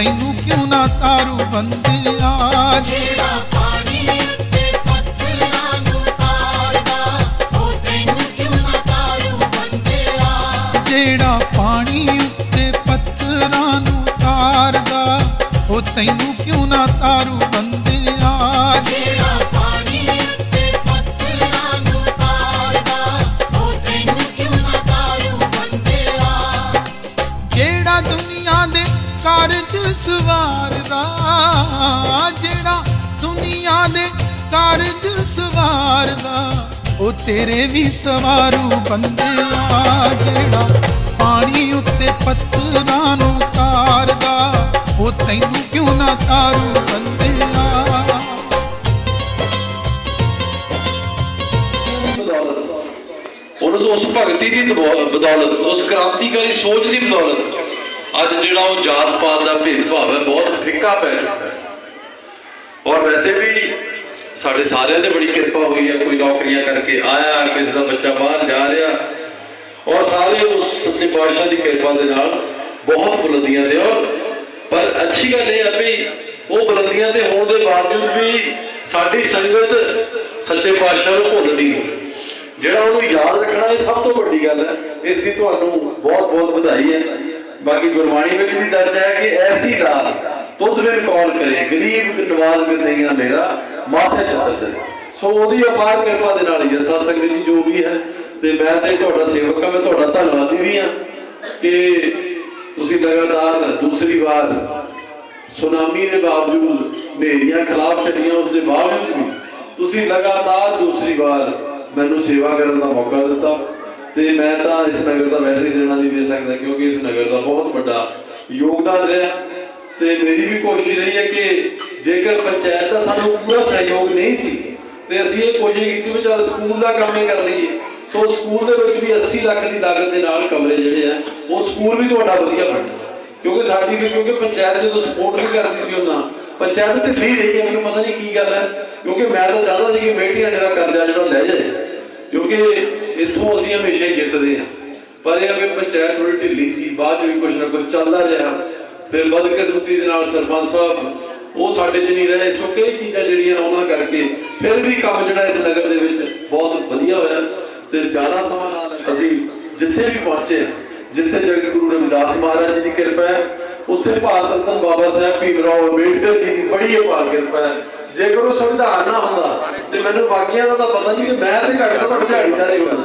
ਤੈਨੂੰ ਕਿਉਂ ਨਾ ਤਾਰੂ ਬੰਦਿਆ? ਜਿਹੜਾ ਪਾਣੀ ਉੱਤੇ ਪੱਥਰਾਂ ਨੂੰ ਤਾਰਦਾ ਉਹ ਤੈਨੂੰ ਕਿਉਂ ਨਾ ਤਾਰੂ ਬੰਦਿਆ? ਜਿਹੜਾ ਪਾਣੀ ਉੱਤੇ ਪੱਥਰਾਂ ਨੂੰ ਤਾਰਦਾ ਉਹ ਤੈਨੂੰ ਕਿਉਂ ਨਾ ਤਾਰੂ ਬੰਦਿਆ? ਜਿਹੜਾ ਪਾਣੀ ਉੱਤੇ ਪੱਥਰਾਂ ਨੂੰ ਤਾਰਦਾ ਉਹ ਤੈਨੂੰ ਕਿਉਂ ਨਾ ਤਾਰੂ ਬੰਦਿਆ? ਜਿਹੜਾ ਦੁਨੀਆ ਦੇ ਕਾਰਜ ਸਵਾਰਦਾ ਜਿਹੜਾ ਦੁਨੀਆ ਦੇ ਕਾਰਜ ਸਵਾਰਦਾ ਉਹ ਤੇਰੇ ਵੀ ਸਵਾਰੂ ਬੰਦਿਆ ਜਿਹੜਾ ਪਾਣੀ ਉੱਤੇ ਪੱਥਰਾਂ ਨੂੰ ਤਾਰਦਾ, ਉਹ ਤੈਨੂੰ ਕਿਉਂ ਨਾ ਤਾਰੂ ਬੰਦਿਆ? ਉਸ ਉਸ ਭਗਤੀ ਦੀ ਬਦੌਲਤ, ਉਸ ਕ੍ਰਾਂਤੀਕਾਰੀ ਸੋਚ ਦੀ ਬਦੌਲਤ। ਅੱਜ ਜਿਹੜਾ ਉਹ ਜਾਤ ਪਾਤ ਦਾ ਭੇਦਭਾਵ ਹੈ, ਬਹੁਤ ਫਿੱਕਾ ਪੈ ਚੁੱਕਾ ਹੈ। ਔਰ ਵੈਸੇ ਵੀ ਸਾਡੇ ਸਾਰਿਆਂ ਤੇ ਬੜੀ ਕਿਰਪਾ ਹੋਈ ਹੈ, ਕੋਈ ਨੌਕਰੀਆਂ ਕਰਕੇ ਆਇਆ, ਕਿਸੇ ਦਾ ਬੱਚਾ ਬਾਹਰ ਜਾ ਰਿਹਾ। ਔਰ ਸਾਰੇ ਉਸ ਸੱਚੇ ਪਾਤਸ਼ਾਹ ਦੀ ਕਿਰਪਾ ਦੇ ਨਾਲ ਬਹੁਤ ਬੁਲੰਦੀਆਂ ਤੇ ਔਰ ਪਰ ਅੱਛੀ ਗੱਲ ਇਹ ਆ ਵੀ ਉਹ ਬੁਲੰਦੀਆਂ ਦੇ ਹੋਣ ਦੇ ਬਾਵਜੂਦ ਵੀ ਸਾਡੀ ਸੰਗਤ ਸੱਚੇ ਪਾਤਸ਼ਾਹ ਨੂੰ ਭੁੱਲਦੀ ਹੈ ਜਿਹੜਾ ਉਹਨੂੰ ਯਾਦ ਰੱਖਣਾ ਇਹ ਸਭ ਤੋਂ ਵੱਡੀ ਗੱਲ ਹੈ। ਇਸ ਲਈ ਤੁਹਾਨੂੰ ਬਹੁਤ ਬਹੁਤ ਵਧਾਈ ਹੈ। ਬਾਕੀ ਗੁਰਬਾਣੀ ਵਿੱਚ ਵੀ ਦਰਜ ਹੈ ਕਿ ਐਸੀ ਰਾਤ ਤੁਧ ਮੇਰੇ ਕਾਲ ਕਰੇ, ਗਰੀਬ ਨਵਾਜ਼ ਮੇ ਸਈਆ ਮੇਰਾ ਮਾਥੇ ਛੱਤਰ ਦੇ ਸੋ ਉਹਦੀ ਅਪਾਰ ਕਿਰਪਾ ਦੇ ਨਾਲ ਹੀ ਹੈ ਸਾਧ ਸੰਗਤ ਜੋ ਵੀ ਹੈ। ਤੇ ਮੈਂ ਤੇ ਤੁਹਾਡਾ ਸੇਵਕ ਹਾਂ, ਮੈਂ ਤੁਹਾਡਾ ਧੰਨਵਾਦੀ ਵੀ ਹਾਂ ਕਿ ਤੁਸੀਂ ਲਗਾਤਾਰ ਦੂਸਰੀ ਵਾਰ ਸੁਨਾਮੀ ਦੇ ਬਾਵਜੂਦ ਹਨੇਰੀਆਂ, ਖਿਲਾਫ ਛੱਡੀਆਂ ਉਸ ਦੇ ਬਾਵਜੂਦ ਵੀ ਤੁਸੀਂ ਲਗਾਤਾਰ ਦੂਸਰੀ ਵਾਰ ਮੈਨੂੰ ਸੇਵਾ ਕਰਨ ਦਾ ਮੌਕਾ ਦਿੱਤਾ। ਤੇ ਮੈਂ ਤਾਂ ਇਸ ਨਗਰ ਦਾ ਵੈਸੇ ਹੀ ਦੇਣਾ ਨਹੀਂ ਦੇ ਸਕਦਾ ਕਿਉਂਕਿ ਇਸ ਨਗਰ ਦਾ ਬਹੁਤ ਵੱਡਾ ਯੋਗਦਾਨ ਰਿਹਾ। ਤੇ ਮੇਰੀ ਵੀ ਕੋਸ਼ਿਸ਼ ਰਹੀ ਹੈ ਕਿ ਜੇਕਰ ਪੰਚਾਇਤ ਦਾ ਸਾਨੂੰ ਪੂਰਾ ਸਹਿਯੋਗ ਨਹੀਂ ਸੀ, ਤੇ ਅਸੀਂ ਇਹ ਕੋਸ਼ਿਸ਼ ਕੀਤੀ ਵੀ ਚੱਲ ਸਕੂਲ ਦਾ ਕੰਮ ਹੀ ਕਰ ਲਈਏ। ਸੋ ਸਕੂਲ ਦੇ ਵਿੱਚ ਵੀ 80 ਲੱਖ ਦੀ ਲਾਗਤ ਦੇ ਨਾਲ ਕਮਰੇ ਜਿਹੜੇ ਆ, ਉਹ ਸਕੂਲ ਵੀ ਤੁਹਾਡਾ ਵਧੀਆ ਬਣਿਆ ਕਿਉਂਕਿ ਸਾਡੀ ਵੀ ਕਿਉਂਕਿ ਪੰਚਾਇਤ ਜਦੋਂ ਸਪੋਰਟ ਵੀ ਕਰਦੀ ਸੀ ਉਹਨਾਂ, ਪੰਚਾਇਤ ਤੇ ਫ੍ਰੀ ਰਹੀ ਹੈ, ਮੈਨੂੰ ਪਤਾ ਨਹੀਂ ਕੀ ਗੱਲ ਹੈ। ਕਿਉਂਕਿ ਮੈਂ ਤਾਂ ਚਾਹਦਾ ਸੀ ਕਿ ਮੇਟੀਆਂ ਦਾ ਕਰਜ਼ਾ ਜਿਹੜਾ ਲੈ ਜਾਏ। ਕਿਉਂਕਿ ਇੱਥੋਂ ਅਸੀਂ ਹਮੇਸ਼ਾ ਹੀ ਜਿੱਤਦੇ ਹਾਂ। ਪਰ ਇਹ ਆ ਵੀ ਪੰਚਾਇਤ ਥੋੜੀ ਢਿੱਲੀ ਸੀ, ਬਾਅਦ ਚ ਵੀ ਕੁਝ ਨਾ ਕੁਝ ਚੱਲਦਾ ਰਿਹਾ। ਫਿਰ ਬਦਕਿਸਮਤੀ ਦੇ ਨਾਲ ਸਰਪੰਚ ਸਾਹਿਬ, ਉਹ ਸਾਡੇ ਚ ਨਹੀਂ ਰਹੇ ਸੋ ਕਈ ਚੀਜ਼ਾਂ ਜਿਹੜੀਆਂ ਉਹਨਾਂ ਕਰਕੇ ਫਿਰ ਵੀ ਕੰਮ ਜਿਹੜਾ ਇਸ ਨਗਰ ਦੇ ਵਿੱਚ ਬਹੁਤ ਵਧੀਆ ਹੋਇਆ ਤੇ ਜ਼ਿਆਦਾ ਸਮਾਂ ਨਾਲ ਅਸੀਂ ਜਿੱਥੇ ਵੀ ਪਹੁੰਚੇ ਜਿੱਥੇ ਜਗ ਗੁਰੂ ਰਵਿਦਾਸ ਮਹਾਰਾਜ ਜੀ ਦੀ ਕਿਰਪਾ ਹੈ, ਉੱਥੇ ਭਾਰਤ ਰਤਨ ਬਾਬਾ ਸਾਹਿਬ ਭੀਮ ਰਾਓ ਅੰਬੇਡਕਰ ਜੀ ਦੀ ਬੜੀ ਅਪਾਰ ਕਿਰਪਾ ਹੈ। ਜੇਕਰ ਉਹ ਸੰਵਿਧਾਨ ਨਾ ਹੁੰਦਾ ਤੇ ਮੈਨੂੰ ਬਾਕੀਆਂ ਦਾ ਤਾਂ ਪਤਾ ਨਹੀਂ ਕਿ ਮੈਂ ਤੇ ਘੱਟ ਤੋਂ ਘੱਟ ਦਿਹਾੜੀਦਾਰ ਹੀ ਹੋਣਾ।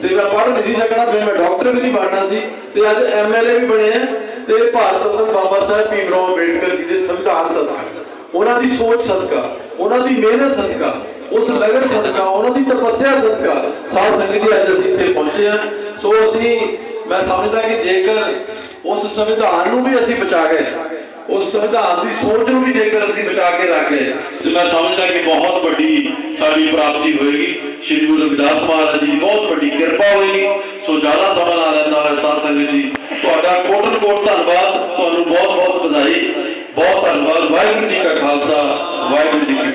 ਸੀ ਤੇ ਮੈਂ ਪੜ੍ਹ ਨਹੀਂ ਸੀ ਸਕਣਾ ਫਿਰ ਮੈਂ ਡਾਕਟਰ ਵੀ ਨਹੀਂ ਬਣਨਾ ਸੀ। ਤੇ ਅੱਜ ਐਮਐਲਏ ਵੀ ਬਣੇ ਆ ਤੇ ਭਾਰਤ ਰਤਨ ਬਾਬਾ ਸਾਹਿਬ ਭੀਮ ਰਾਓ ਅੰਬੇਡਕਰ ਜੀ ਦੇ ਸੰਵਿਧਾਨ ਸਦਕਾ। ਉਹਨਾਂ ਦੀ ਸੋਚ ਸਦਕਾ ਉਹਨਾਂ ਦੀ ਮਿਹਨਤ ਸਦਕਾ ਉਸ ਲਗਨ ਸਦਕਾ ਉਹਨਾਂ ਦੀ ਤਪੱਸਿਆ ਸਦਕਾ। ਸਾਧ ਸੰਗਤ ਜੀ ਅੱਜ ਅਸੀਂ ਇੱਥੇ ਪਹੁੰਚੇ ਹਾਂ। ਸੋ ਅਸੀਂ ਮੈਂ ਸਮਝਦਾ ਕਿ ਜੇਕਰ ਉਸ ਸੰਵਿਧਾਨ ਨੂੰ ਵੀ ਅਸੀਂ ਬਚਾ ਗਏ ਉਸ ਸੰਵਿਧਾਨ ਦੀ ਸੋਚ ਨੂੰ ਵੀ ਜੇਕਰ ਅਸੀਂ ਬਚਾ ਕੇ ਰੱਖ ਗਏ ਤੇ ਮੈਂ ਸਮਝਦਾ ਕਿ ਬਹੁਤ ਵੱਡੀ ਸਾਡੀ ਪ੍ਰਾਪਤੀ ਹੋਏਗੀ। ਸ਼੍ਰੀ ਗੁਰੂ ਰਵਿਦਾਸ ਮਹਾਰਾਜ ਜੀ ਦੀ ਬਹੁਤ ਵੱਡੀ ਕਿਰਪਾ ਹੋਏਗੀ। ਸੋ ਜ਼ਿਆਦਾ ਸਮਾਂ ਨਾ ਲੈਂਦਾ ਹੋਇਆ ਸਾਧ ਸੰਗਤ ਜੀ, ਤੁਹਾਡਾ ਕੋਟਨ ਕੋਟ ਧੰਨਵਾਦ, ਤੁਹਾਨੂੰ ਬਹੁਤ ਬਹੁਤ ਵਧਾਈ, ਬਹੁਤ ਧੰਨਵਾਦ। ਵਾਹਿਗੁਰੂ ਜੀ ਕਾ ਖਾਲਸਾ, ਵਾਹਿਗੁਰੂ ਜੀ ਕੀ